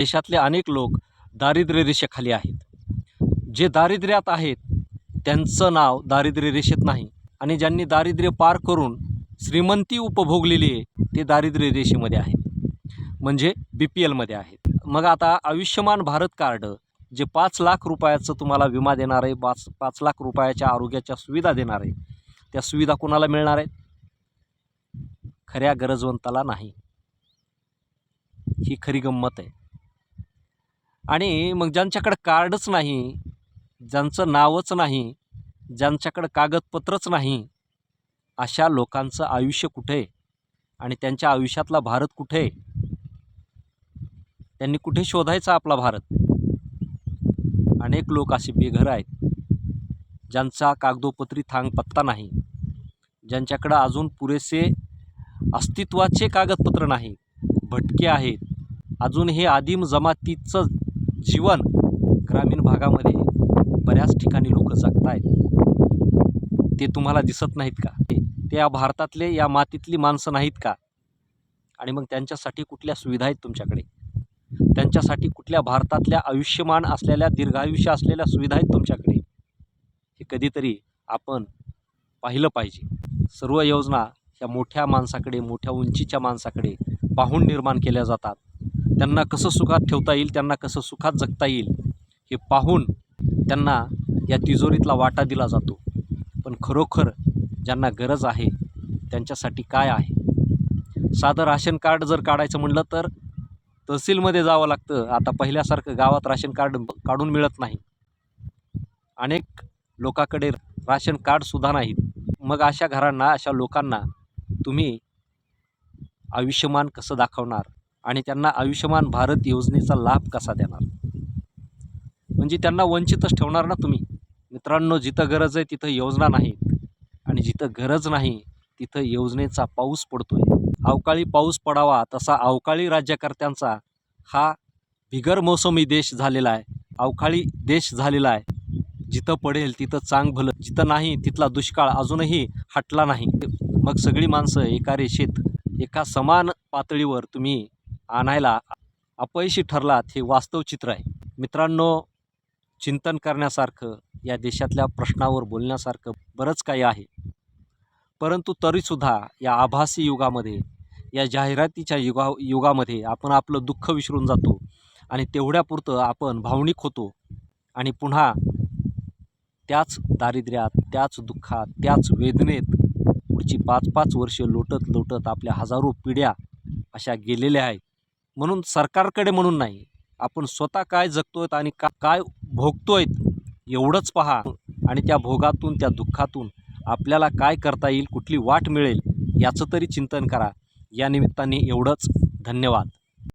देशातले अनेक लोक दारिद्र्य रेषेखाली आहेत. जे दारिद्र्यात आहेत त्यांचं नाव दारिद्र्य रेषेत नाही. आणि ज्यांनी दारिद्र्य पार करून श्रीमंती उपभोगलेली आहे ते दारिद्र्य रेषेमध्ये आहेत. म्हणजे बी पी एलमध्ये आहेत. मग आता आयुष्यमान भारत कार्ड जे पाच लाख रुपयाचं तुम्हाला विमा देणार आहे पाच पाच लाख रुपयाच्या आरोग्याच्या सुविधा देणार आहे त्या सुविधा कोणाला मिळणार आहेत? खऱ्या गरजवंताला नाही. ही खरी गंमत आहे. आणि मग ज्यांच्याकडं कार्डच नाही ज्यांचं नावच नाही ज्यांच्याकडं कागदपत्रच नाही अशा लोकांचं आयुष्य कुठे? आहे आणि त्यांच्या आयुष्यातला भारत कुठे? आहे त्यांनी कुठे शोधायचा आपला भारत? अनेक लोक असे बेघर आहेत ज्यांचा कागदोपत्री थांग पत्ता नाही ज्यांच्याकडं अजून पुरेसे अस्तित्वाचे कागदपत्र नाही भटके आहेत. अजून हे आदिम जमातीचं जीवन ग्रामीण भागामध्ये बऱ्याच ठिकाणी लोक जगत आहेत ते तुम्हाला दिसत नाहीत का? ते या भारतातले या मातीतली माणसं नाहीत का? आणि मग त्यांच्यासाठी कुठल्या सुविधा आहेत तुमच्याकडे? त्यांच्यासाठी कुठल्या भारतातल्या आयुष्यमान असलेल्या दीर्घायुष्य असलेल्या सुविधा आहेत तुमच्याकडे? हे कधीतरी आपण पाहिलं पाहिजे. सर्व योजना ह्या मोठ्या माणसाकडे मोठ्या उंचीच्या माणसाकडे पाहून निर्माण केल्या जातात. त्यांना कसं सुखात ठेवता येईल त्यांना कसं सुखात जगता येईल हे पाहून त्यांना या तिजोरीतला वाटा दिला जातो. पण खरोखर ज्यांना गरज आहे त्यांच्यासाठी काय आहे? साधं राशन कार्ड जर काढायचं म्हणलं तर तहसीलमध्ये जावं लागतं. आता पहिल्यासारखं गावात राशन कार्ड काढून मिळत नाही. अनेक लोकाकडे राशन कार्डसुद्धा नाहीत. मग अशा घरांना अशा लोकांना तुम्ही आयुष्यमान कसं दाखवणार? आणि त्यांना आयुष्यमान भारत योजनेचा लाभ कसा देणार? म्हणजे त्यांना वंचितच ठेवणार ना तुम्ही? मित्रांनो जिथं गरज आहे तिथं योजना नाहीत आणि जिथं गरज नाही तिथं योजनेचा पाऊस पडतोय. अवकाळी पाऊस पडावा तसा अवकाळी राज्यकर्त्यांचा हा बिगर मोसमी देश झालेला आहे. अवकाळी देश झालेला आहे. जिथं पडेल तिथं चांग भलं. जिथं नाही तिथला दुष्काळ अजूनही हटला नाही. मग सगळी माणसं एका रेषेत एका समान पातळीवर तुम्ही आणायला अपयशी ठरलात हे वास्तव चित्र आहे. मित्रांनो चिंतन करण्यासारखं या देशातल्या प्रश्नावर बोलण्यासारखं बरंच काही आहे. परंतु तरीसुद्धा या आभासी युगामध्ये या जाहिरातीच्या युगा युगामध्ये आपण आपलं दुःख विसरून जातो आणि तेवढ्यापुरतं आपण भावनिक होतो आणि पुन्हा त्याच दारिद्र्यात त्याच दुःखात त्याच वेदनेत पुढची पाच पाच वर्षे लोटत लोटत आपल्या हजारो पिढ्या अशा गेलेल्या आहेत. म्हणून सरकारकडे म्हणून नाही. आपण स्वतः काय जगतोय आणि का काय भोगतोय एवढंच पहा. आणि त्या भोगातून त्या दुःखातून आपल्याला काय करता येईल कुठली वाट मिळेल याचं तरी चिंतन करा. या निमित्ताने एवढंच. धन्यवाद.